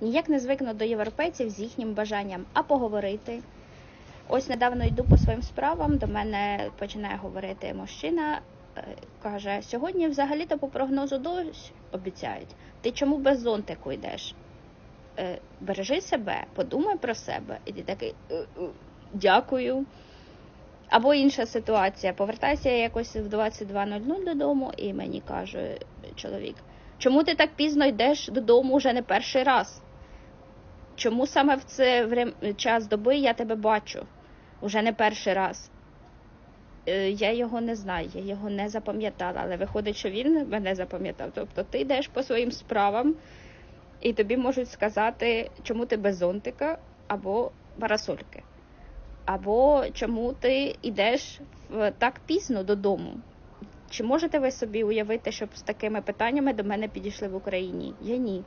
Ніяк не звикну до європейців з їхнім бажанням, а поговорити. Ось недавно йду по своїм справам. До мене починає говорити мужчина. е, Каже: сьогодні взагалі-то по прогнозу дощ обіцяють. Ти чому без зонтику йдеш? Е, Бережи себе, подумай про себе. І ти такий «Е, дякую. Або інша ситуація. Повертаюся я якось в 22.00 додому, і мені каже чоловік: чому ти так пізно йдеш додому вже не перший раз? Чому саме в це врем- час доби я тебе бачу вже не перший раз? Е, Я його не знаю, я його не запам'ятала, але виходить, що він мене запам'ятав. Тобто ти йдеш по своїм справам, і тобі можуть сказати, чому ти без зонтика або парасольки. Або чому ти йдеш так пізно додому? Чи можете ви собі уявити, щоб з такими питаннями до мене підійшли в Україні? Я ні.